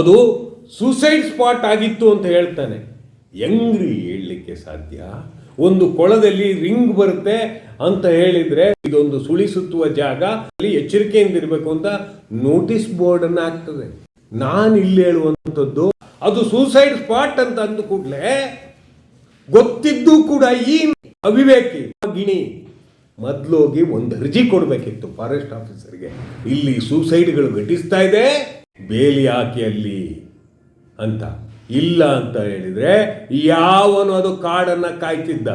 ಅದು suicide spot ಆಗಿತ್ತು ಅಂತ ಹೇಳ್ತಾನೆ. ಹೆಂಗ್ರಿ ಹೇಳಲಿಕ್ಕೆ ಸಾಧ್ಯ? ಒಂದು ಕೊಳದಲ್ಲಿ ರಿಂಗ್ ಬರುತ್ತೆ ಅಂತ ಹೇಳಿದ್ರೆ ಇದೊಂದು ಸುಳಿ ಸುತ್ತುವ ಜಾಗ, ಅಲ್ಲಿ ಎಚ್ಚರಿಕೆಯಿಂದ ಇರಬೇಕು ಅಂತ ನೋಟಿಸ್ ಬೋರ್ಡ್ ಅನ್ನ ಆಗ್ತದೆ ನಾನು ಇಲ್ಲಿ ಹೇಳುವಂಥದ್ದು, ಅದು ಸೂಸೈಡ್ ಸ್ಪಾಟ್ ಅಂತ ಅಂದ ಕೂಡಲೇ ಗೊತ್ತಿದ್ದು ಕೂಡ ಈ ಅವಿವೇಕಿ, ಗಿಣಿ. ಮೊದ್ಲೋಗಿ ಒಂದು ಅರ್ಜಿ ಕೊಡಬೇಕಿತ್ತು ಫಾರೆಸ್ಟ್ ಆಫೀಸರ್ಗೆ ಇಲ್ಲಿ ಸೂಸೈಡ್ಗಳು ಘಟಿಸ್ತಾ ಇದೆ. ಬೇಲಿ ಹಾಕಿ ಅಲ್ಲಿ ಅಂತ. ಇಲ್ಲ ಅಂತ ಹೇಳಿದ್ರೆ ಯಾವನು ಅದು ಕಾಡನ್ನ ಕಾಯ್ತಿದ್ದ?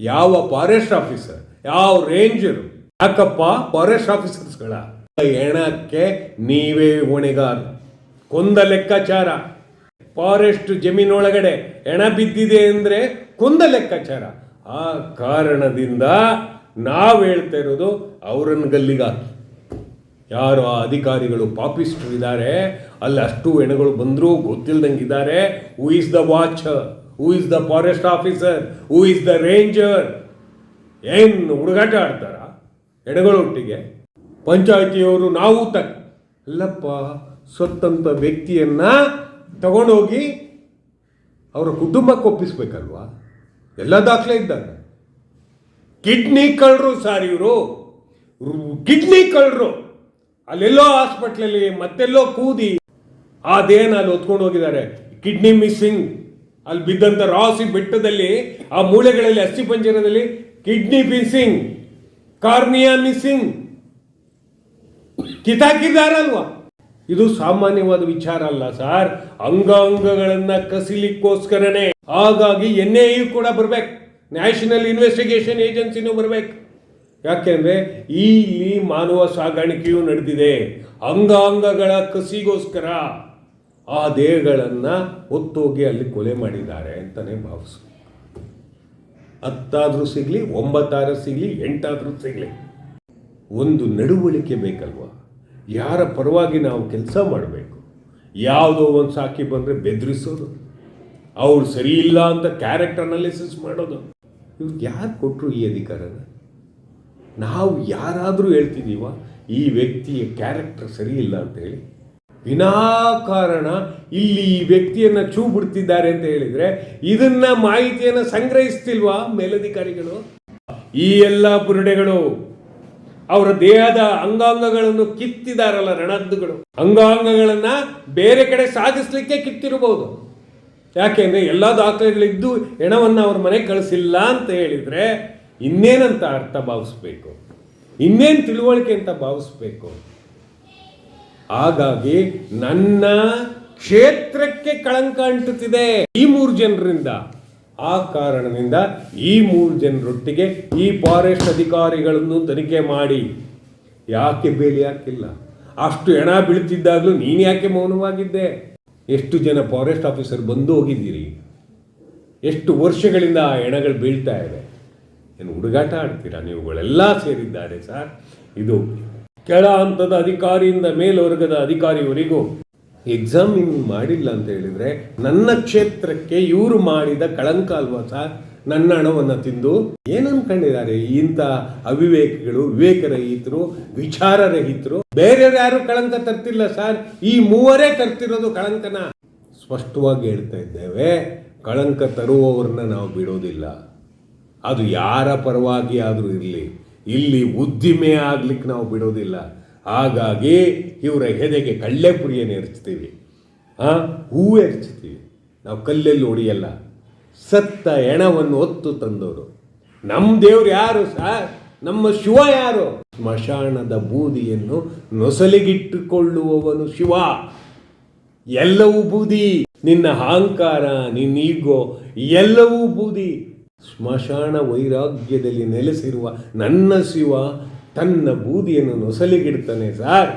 ಯಾವ ಫಾರೆಸ್ಟ್ ಆಫೀಸರ್ ಯಾವ ರೇಂಜರು ಯಾಕಪ್ಪ ಫಾರೆಸ್ಟ್ ಆಫೀಸರ್ಸ್ಗಳ ಎಣಕ್ಕೆ ನೀವೇ ಹೊಣೆಗಾರ. ಕೊಂದ ಲೆಕ್ಕಾಚಾರ. ಫಾರೆಸ್ಟ್ ಜಮೀನೊಳಗಡೆ ಎಣ ಬಿದ್ದಿದೆ ಅಂದರೆ ಕೊಂದ ಲೆಕ್ಕಾಚಾರ. ಆ ಕಾರಣದಿಂದ ನಾವು ಹೇಳ್ತಾ ಇರೋದು ಅವರನ್ನು ಗಲ್ಲಿಗಾಕಿ ಯಾರು ಆ ಅಧಿಕಾರಿಗಳು ಪಾಪಿಸ್ಟ್ರು ಇದ್ದಾರೆ, ಅಲ್ಲಿ ಅಷ್ಟು ಹೆಣಗಳು ಬಂದರೂ ಗೊತ್ತಿಲ್ದಂಗಿದ್ದಾರೆ who is the watch who is the forest officer who is the ranger ಏನು ಹುಡುಗಾಟ ಆಡ್ತಾರ ಹೆಣಗಳೊಟ್ಟಿಗೆ ಪಂಚಾಯಿತಿಯವರು ನಾವು ತಕ್ಕ ಅಲ್ಲಪ್ಪ ಸತ್ತಂತ ವ್ಯಕ್ತಿಯನ್ನ ತಗೊಂಡೋಗಿ ಅವರ ಕುಟುಂಬಕ್ಕೆ ಒಪ್ಪಿಸ್ಬೇಕಲ್ವಾ? ಎಲ್ಲ ದಾಖಲೆ ಇದ್ದಾರೆ ಕಿಡ್ನಿ ಕಳ್ಳರು ಸಾರ್ ಇವರು. ಕಿಡ್ನಿ ಕಳ್ಳರು. ಅಲ್ಲೆಲ್ಲೋ ಹಾಸ್ಪಿಟ್ಲಲ್ಲಿ, ಮತ್ತೆಲ್ಲೋ ಕೂದಿ ಆ ದೇಹನ ಅಲ್ಲಿ ಹೊತ್ಕೊಂಡು ಹೋಗಿದ್ದಾರೆ. Kidney missing. ಅಲ್ಲಿ ಬಿದ್ದಂಥ ರಾಸಿ ಬೆಟ್ಟದಲ್ಲಿ, ಆ ಮೂಳೆಗಳಲ್ಲಿ ಅಸ್ಥಿ ಪಂಜರದಲ್ಲಿ ಕಿಡ್ನಿ ಮಿಸ್ಸಿಂಗ್ ಕಾರ್ನಿಯಾ ಮಿಸ್ಸಿಂಗ್. ಕಿತಾಕಿದಾರಲ್ವಾ? ಇದು ಸಾಮಾನ್ಯವಾದ ವಿಚಾರ ಅಲ್ಲ ಸರ್. ಅಂಗಾಂಗಗಳನ್ನ ಕಸಿಲಿಕ್ಕೋಸ್ಕರನೇ. ಹಾಗಾಗಿ ಎನ್ ಐ ಕೂಡ ಬರ್ಬೇಕು. ನ್ಯಾಷನಲ್ ಇನ್ವೆಸ್ಟಿಗೇಷನ್ ಏಜೆನ್ಸಿನೂ ಬರ್ಬೇಕು. ಯಾಕೆಂದ್ರೆ ಇಲ್ಲಿ ಮಾನವ ಸಾಗಾಣಿಕೆಯೂ ನಡೆದಿದೆ. ಅಂಗಾಂಗಗಳ ಕಸಿಗೋಸ್ಕರ ಆ ದೇಹಗಳನ್ನು ಹೊತ್ತೋಗಿ ಅಲ್ಲಿ ಕೊಲೆ ಮಾಡಿದ್ದಾರೆ ಅಂತಲೇ ಭಾವಿಸು. ಹತ್ತಾದರೂ ಸಿಗ್ಲಿ, ಒಂಬತ್ತಾರು ಸಿಗ್ಲಿ, ಎಂಟಾದರೂ ಸಿಗ್ಲಿ. ಒಂದು ನಡವಳಿಕೆ ಬೇಕಲ್ವಾ? ಯಾರ ಪರವಾಗಿ ನಾವು ಕೆಲಸ ಮಾಡಬೇಕು? ಯಾವುದೋ ಒಂದು ಸಾಕಿ ಬಂದರೆ ಬೆದರಿಸೋದು. ಅವ್ರು ಸರಿ ಇಲ್ಲ ಅಂತ ಕ್ಯಾರೆಕ್ಟರ್ ಅನಾಲಿಸಿಸ್ ಮಾಡೋದು. ಇವ್ರಿಗೆ ಯಾರು ಕೊಟ್ಟರು ಈ ಅಧಿಕಾರನ? ನಾವು ಯಾರಾದರೂ ಹೇಳ್ತಿದ್ದೀವ ಈ ವ್ಯಕ್ತಿಯ ಕ್ಯಾರೆಕ್ಟರ್ ಸರಿ ಇಲ್ಲ ಅಂತ ಹೇಳಿ. ವಿನಾಕಾರಣ ಇಲ್ಲಿ ಈ ವ್ಯಕ್ತಿಯನ್ನು ಚೂ ಬಿಡ್ತಿದ್ದಾರೆ ಅಂತ ಹೇಳಿದರೆ, ಇದನ್ನ ಮಾಹಿತಿಯನ್ನು ಸಂಗ್ರಹಿಸ್ತಿಲ್ವಾ ಮೇಲಧಿಕಾರಿಗಳು? ಈ ಎಲ್ಲ ಪುರುಡೆಗಳು ಅವರ ದೇಹದ ಅಂಗಾಂಗಗಳನ್ನು ಕಿತ್ತಿದಾರಲ್ಲ ರಣದ್ದುಗಳು. ಅಂಗಾಂಗಗಳನ್ನು ಬೇರೆ ಕಡೆ ಸಾಗಿಸ್ಲಿಕ್ಕೆ ಕಿತ್ತಿರಬಹುದು. ಯಾಕೆಂದ್ರೆ ಎಲ್ಲ ದಾಖಲೆಗಳಿದ್ದು, ಹೆಣವನ್ನು ಅವ್ರ ಮನೆಗೆ ಕಳಿಸಿಲ್ಲ ಅಂತ ಹೇಳಿದ್ರೆ ಇನ್ನೇನಂತ ಅರ್ಥ ಭಾವಿಸ್ಬೇಕು? ಇನ್ನೇನು ತಿಳುವಳಿಕೆ ಅಂತ ಭಾವಿಸ್ಬೇಕು? ಹಾಗಾಗಿ ನನ್ನ ಕ್ಷೇತ್ರಕ್ಕೆ ಕಳಂಕ ಅಂಟುತ್ತಿದೆ ಈ ಮೂರು ಜನರಿಂದ. ಆ ಕಾರಣದಿಂದ ಈ ಮೂರು ಜನರೊಟ್ಟಿಗೆ ಈ ಫಾರೆಸ್ಟ್ ಅಧಿಕಾರಿಗಳನ್ನು ತನಿಖೆ ಮಾಡಿ. ಯಾಕೆ ಬೇಲಿ ಹಾಕಿಲ್ಲ? ಅಷ್ಟು ಹೆಣ ಬೀಳ್ತಿದ್ದಾಗಲೂ ನೀನು ಯಾಕೆ ಮೌನವಾಗಿದ್ದೆ? ಎಷ್ಟು ಜನ ಫಾರೆಸ್ಟ್ ಆಫೀಸರ್ ಬಂದು ಹೋಗಿದ್ದೀರಿ? ಎಷ್ಟು ವರ್ಷಗಳಿಂದ ಆ ಹೆಣಗಳು ಬೀಳ್ತಾ ಇವೆ ಏನು ಹುಡುಗಾಟ ಆಡ್ತೀರಾ? ನೀವುಗಳೆಲ್ಲ ಸೇರಿದ್ದಾರೆ ಸರ್. ಇದು ಕೆಳ ಹಂತದ ಅಧಿಕಾರಿಯಿಂದ ಮೇಲ್ವರ್ಗದ ಅಧಿಕಾರಿಯವರೆಗೂ ಎಕ್ಸಾಮಿನ್ ಮಾಡಿಲ್ಲ ಅಂತ ಹೇಳಿದ್ರೆ ನನ್ನ ಕ್ಷೇತ್ರಕ್ಕೆ ಇವರು ಮಾಡಿದ ಕಳಂಕ ಅಲ್ವಾ ಸರ್? ನನ್ನ ಹಣವನ್ನು ತಿಂದು? ಏನನ್ಕೊಂಡಿದ್ದಾರೆ ಇಂಥ ಅವಿವೇಕಿಗಳು, ವಿವೇಕರಹಿತರು, ವಿಚಾರರಹಿತರು? ಬೇರೆಯವ್ರು ಯಾರು ಕಳಂಕ ತರ್ತಿಲ್ಲ ಸರ್. ಈ ಮೂವರೇ ತರ್ತಿರೋದು ಕಳಂಕನ. ಸ್ಪಷ್ಟವಾಗಿ ಹೇಳ್ತಾ ಇದ್ದೇವೆ, ಕಳಂಕ ತರುವವರನ್ನ ನಾವು ಬಿಡೋದಿಲ್ಲ. ಅದು ಯಾರ ಪರವಾಗಿ ಆದರೂ ಇರಲಿ, ಇಲ್ಲಿ ಉದ್ದಿಮೆ ಆಗ್ಲಿಕ್ಕೆ ನಾವು ಬಿಡೋದಿಲ್ಲ. ಹಾಗಾಗಿ ಇವರ ಹೆದೆಗೆ ಕಳ್ಳೆ ಪುಡಿಯನ್ನು ಎರಚ್ತೀವಿ. ಹಾಂ ಹೂ ಎರಚ್ತೀವಿ. ನಾವು ಕಲ್ಲಲ್ಲಿ ಹೊಡಿಯಲ್ಲ. ಸತ್ತ ಎಣವನ್ನು ಹೊತ್ತು ತಂದವರು. ನಮ್ಮ ದೇವ್ರು ಯಾರು ಸರ್ ನಮ್ಮ ಶಿವ ಯಾರು? ಸ್ಮಶಾನದ ಬೂದಿಯನ್ನು ನೊಸಲಿಗಿಟ್ಟುಕೊಳ್ಳುವವನು ಶಿವ. ಎಲ್ಲವೂ ಬೂದಿ, ನಿನ್ನ ಅಹಂಕಾರ ನಿನ್ನ ಈಗೋ ಎಲ್ಲವೂ ಬೂದಿ. ಸ್ಮಶಾನ ವೈರಾಗ್ಯದಲ್ಲಿ ನೆಲೆಸಿರುವ ನನ್ನ ಶಿವ ತನ್ನ ಬೂದಿಯನ್ನು ನೊಸಲಿಗಿಡ್ತಾನೆ ಸಾರ್.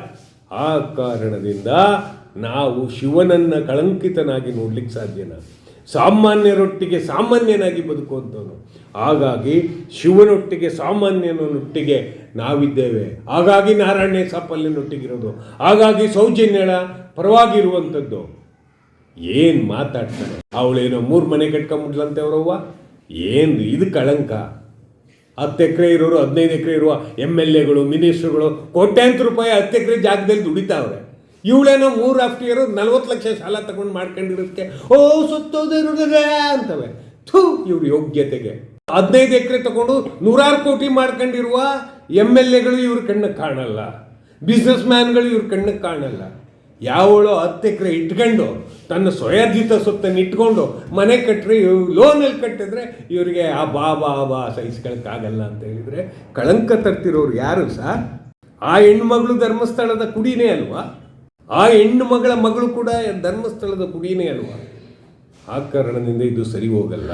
ಆ ಕಾರಣದಿಂದ ನಾವು ಶಿವನನ್ನ ಕಳಂಕಿತನಾಗಿ ನೋಡ್ಲಿಕ್ಕೆ ಸಾಧ್ಯನಾ? ಸಾಮಾನ್ಯರೊಟ್ಟಿಗೆ ಸಾಮಾನ್ಯನಾಗಿ ಬದುಕುವಂಥವನು ಹಾಗಾಗಿ ಶಿವನೊಟ್ಟಿಗೆ ಸಾಮಾನ್ಯನೊಟ್ಟಿಗೆ ನಾವಿದ್ದೇವೆ. ಹಾಗಾಗಿ ನಾರಾಯಣ ಸಾಪಲ್ಯನೊಟ್ಟಿಗಿರೋದು ಹಾಗಾಗಿ ಸೌಜನ್ಯಳ ಪರವಾಗಿರುವಂಥದ್ದು ಏನು ಮಾತಾಡ್ತಾರೆ ಅವಳೇನೋ ಮೂರು ಮನೆ ಕಟ್ಕೊಂಬಿಡ್ಲಂತೆ ಅವರವ್ವ. ಏನು ಇದು ಕಳಂಕ? ಹತ್ತು ಎಕರೆ ಇರೋರು, ಹದಿನೈದು ಎಕರೆ ಇರುವ ಎಂ ಎಲ್ ಎಗಳು, ಮಿನಿಸ್ಟ್ರುಗಳು ಕೋಟ್ಯಾಂತರ ರೂಪಾಯಿ ಹತ್ತು ಎಕರೆ ಜಾಗದಲ್ಲಿ ದುಡಿತಾವ್ರೆ. ಇವಳೇನೋ ಮೂರು ಆಫ್ಟರ್ ಇಯರು ನಲ್ವತ್ತು ಲಕ್ಷ ಸಾಲ ತಗೊಂಡು ಮಾಡ್ಕೊಂಡಿರೋದಕ್ಕೆ ಓ ಸುತ್ತೋದಿರೋದೇ ಅಂತವೆ. ಥೂ, ಇವ್ರ ಯೋಗ್ಯತೆಗೆ. ಹದಿನೈದು ಎಕರೆ ತಗೊಂಡು ನೂರಾರು ಕೋಟಿ ಮಾಡ್ಕೊಂಡಿರುವ ಎಂ ಎಲ್ ಎಗಳು ಇವ್ರ ಕಣ್ಣಿಗೆ ಕಾಣಲ್ಲ. ಬಿಸ್ನೆಸ್ ಮ್ಯಾನ್ಗಳು ಇವ್ರ ಕಣ್ಣಿಗೆ ಕಾಣಲ್ಲ. ಯಾವಳು ಹತ್ತು ಎಕರೆ ಇಟ್ಕೊಂಡು ತನ್ನ ಸ್ವಯಾರ್ಜಿತ ಸೊತ್ತನ್ನು ಇಟ್ಕೊಂಡು ಮನೆ ಕಟ್ಟರೆ ಲೋನಲ್ಲಿ ಕಟ್ಟಿದ್ರೆ ಇವರಿಗೆ ಆ ಬಾ ಬಾ ಬಾ ಸಹಿಸ್ಕೊಳಕ್ಕಾಗಲ್ಲ ಅಂತ ಹೇಳಿದರೆ ಕಳಂಕ ತರ್ತಿರೋರು ಯಾರು ಸಹ ಆ ಹೆಣ್ಮಗಳು ಧರ್ಮಸ್ಥಳದ ಕುಡಿನೇ ಅಲ್ವಾ? ಆ ಹೆಣ್ಣು ಮಗಳ ಮಗಳು ಕೂಡ ಧರ್ಮಸ್ಥಳದ ಕುಡಿನೇ ಅಲ್ವಾ? ಆ ಕಾರಣದಿಂದ ಇದು ಸರಿ ಹೋಗಲ್ಲ.